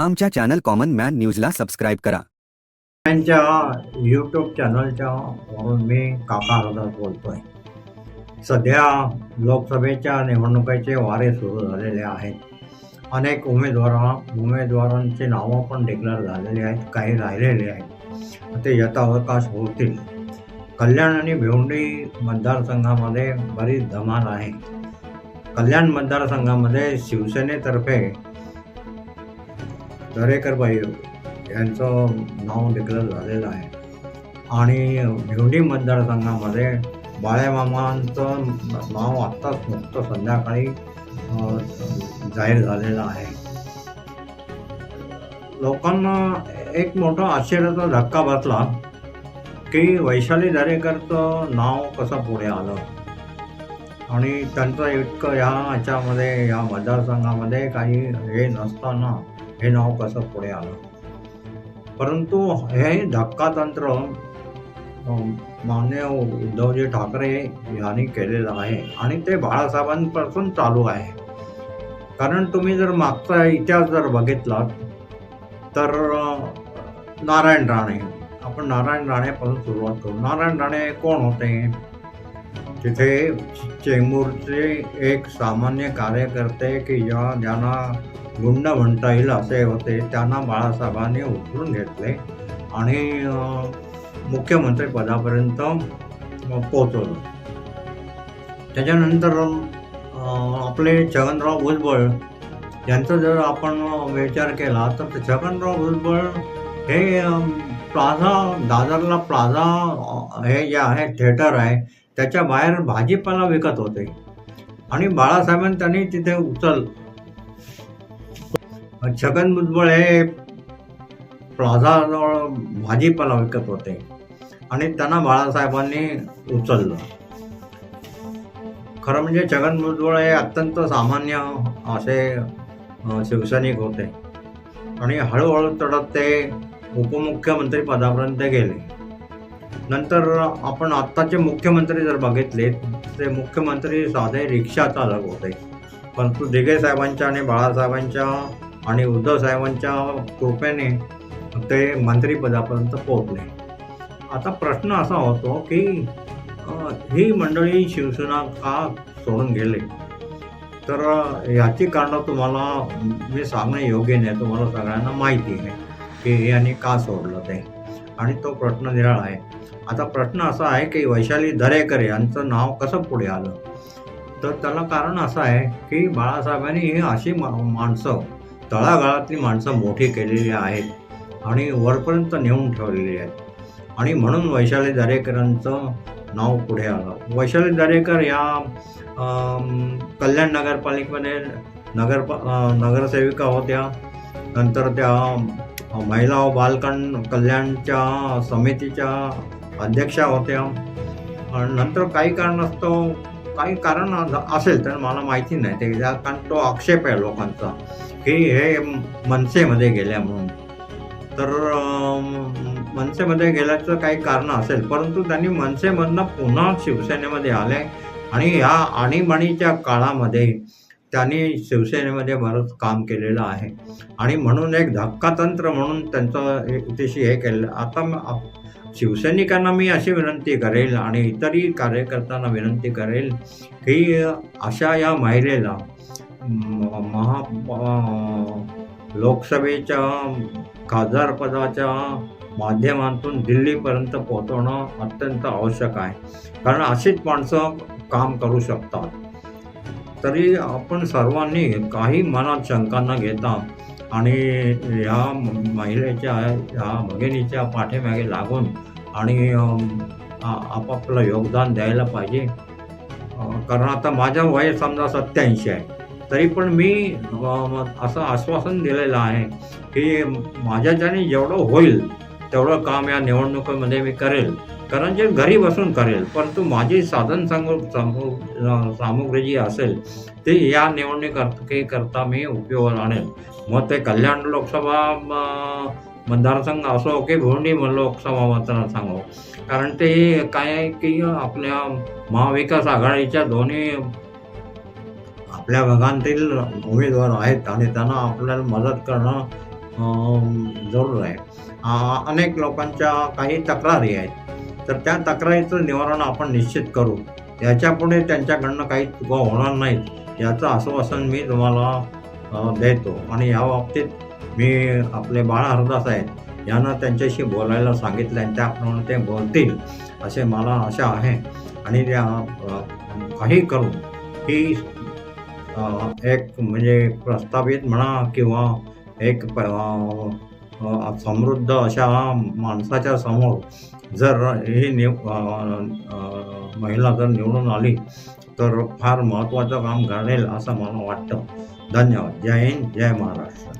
आमच्या channel common man न्यूजला subscribe करा. त्यांच्या यूट्यूब चॅनलच्या वरून मी काका हरदास बोलतोय. सध्या लोकसभेच्या निवडणुकीचे वारे सुरू झालेले आहेत. अनेक उमेदवार उमेदवारांची नावं पण डिक्लेअर झालेली आहेत काही राहिलेले आहेत. ते यथावकाश होतील. कल्याण आणि भिवंडी मतदारसंघामध्ये बरीच धमाल आहे. कल्याण मतदारसंघामध्ये शिवसेनेतर्फे दरेकरबाई यांचं नाव डिक्लेअर झालेलं आहे. आणि भिवंडी मतदारसंघामध्ये बाळेमामांचं नाव आत्ताच नुकतं संध्याकाळी जाहीर झालेलं आहे. लोकांना एक मोठा आश्चर्याचा धक्का बसला की वैशाली दरेकरचं नाव कसं पुढे आलं? आणि त्यांचं इतकं ह्या ह्याच्यामध्ये या मतदारसंघामध्ये काही हे नसताना हे नाव कसं पुढे आलं? परंतु हे धक्का तंत्र मान्य उद्धवजी ठाकरे यांनी केलेलं आहे आणि ते बाळासाहेबांपासून चालू आहे. कारण तुम्ही जर मागचा इतिहास जर बघितला तर नारायण राणे आपण नारायण राणेपासून सुरुवात करू. नारायण राणे कोण होते? तिथे चेंबूरचे एक सामान्य कार्यकर्ते की ज्या ज्यांना गुंड म्हणता येईल असे होते त्यांना बाळासाहेबांनी उचलून घेतले आणि मुख्यमंत्रीपदापर्यंत मुख्यमंत्री पदापर्यंत पोचवलं त्याच्यानंतर आपले छगनराव भुजबळ यांचा जर आपण विचार केला तर छगनराव भुजबळ हे प्लाझा दादरला प्लाझा हे जे आहे थिएटर आहे त्याच्या बाहेर भाजीपाला विकत होते. आणि बाळासाहेबांनी त्यांनी तिथे उचल छगन भुजबळ हे प्लाझाजवळ भाजीपाला विकत होते. आणि त्यांना बाळासाहेबांनी उचललं. खरं म्हणजे छगन भुजबळ हे अत्यंत सामान्य असे शिवसैनिक होते. आणि हळूहळू चढत ते उपमुख्यमंत्री पदापर्यंत गेले. नंतर आपण आत्ताचे मुख्यमंत्री जर बघितले ते मुख्यमंत्री साधे रिक्षा चालक होते. परंतु दिघे साहेबांच्या आणि बाळासाहेबांच्या आणि उद्धव साहेबांच्या कृपेने ते मंत्रिपदापर्यंत पोहोचले. आता प्रश्न असा होतो की ही मंडळी शिवसेना का सोडून गेले? तर याची कारणं तुम्हाला मी सांगणं योग्य नाही तुम्हाला सगळ्यांना माहिती आहे की याने यांनी का सोडलं ते. आणि तो प्रश्न निराळा आहे. आता प्रश्न असा आहे की वैशाली दरेकर यांचं नाव कसं पुढे आलं? तर त्याला कारण असं आहे की बाळासाहेबांनी ही अशी मा माणसं तळागाळातली माणसं मोठी केलेली आहेत आणि वरपर्यंत नेऊन ठेवलेली आहेत. आणि म्हणून वैशाली दरेकरांचं नाव पुढे आलं. वैशाली दरेकर या कल्याण नगरपालिकेमध्ये नगर नगरसेविका होत्या. नंतर त्या महिला व बालकण कल्याणच्या समितीच्या अध्यक्षा होत्या. आणि नंतर काही कारणास्तव काही कारण असेल तर मला माहिती नाही. ते कारण तो आक्षेप आहे लोकांचा की हे मनसेमध्ये गेल्या म्हणून. तर मनसेमध्ये गेल्याचं काही कारण असेल परंतु त्यांनी मनसेमधनं पुन्हा शिवसेनेमध्ये आले. आणि ह्या आणीबाणीच्या काळामध्ये त्यांनी शिवसेनेमध्ये बरंच काम केलेलं आहे. आणि म्हणून एक धक्कातंत्र म्हणून त्यांचं एक तिशी हे केलं आता शिवसैनिकांना मी अशी विनंती करेल आणि इतरही कार्यकर्त्यांना विनंती करेल की अशा या महिलेला महा लोकसभेच्या खासदारपदाच्या माध्यमातून दिल्लीपर्यंत पोहोचवणं अत्यंत आवश्यक आहे. कारण अशीच माणसं काम करू शकतात. तरी आपण सर्वांनी काही मनात शंका न घेता आणि ह्या महिलेच्या ह्या भगिनीच्या पाठीमागे लागून आणि आपापलं योगदान द्यायला पाहिजे. कारण आता माझं वय समजा सत्याऐंशी आहे. तरी पण मी असं आश्वासन दिलेलं आहे की माझ्याच्याने जेवढं होईल तेवढं काम या निवडणुकीमध्ये मी करेल. कारण जे घरी बसून करेल परंतु माझी साधन सांगू सामुग्री जी असेल ते या निवडणुकीकरता मी उपयोगात आणेल. मग ते कल्याण लोकसभा मतदारसंघ असो की भोंडी लोकसभा मतदारसंघ कारण ते काय आहे की आपल्या महाविकास आघाडीच्या दोन्ही आपल्या भागांतील उमेदवार आहेत आणि त्यांना आपल्याला मदत करणं जरूर आहे. अनेक लोकांच्या काही तक्रारी आहेत. तर त्या तक्रारीचं निवारण आपण निश्चित करू. याच्यापुढे त्यांच्याकडनं काही चुका होणार नाहीत याचं आश्वासन मी तुम्हाला देतो. आणि या बाबतीत मी आपले बाळ हरदास आहेत यांना त्यांच्याशी बोलायला सांगितलं आणि त्याप्रमाणे ते बोलतील असे मला आशा आहे. आणि त्या काही करून ही एक म्हणजे प्रस्तावित म्हणा किंवा एक प- समृद्ध अशा माणसाच्या समोर जर ही निव महिला जर निवडून आली तर फार महत्त्वाचं काम घडेल असं मला वाटतं. धन्यवाद. जय हिंद जय महाराष्ट्र.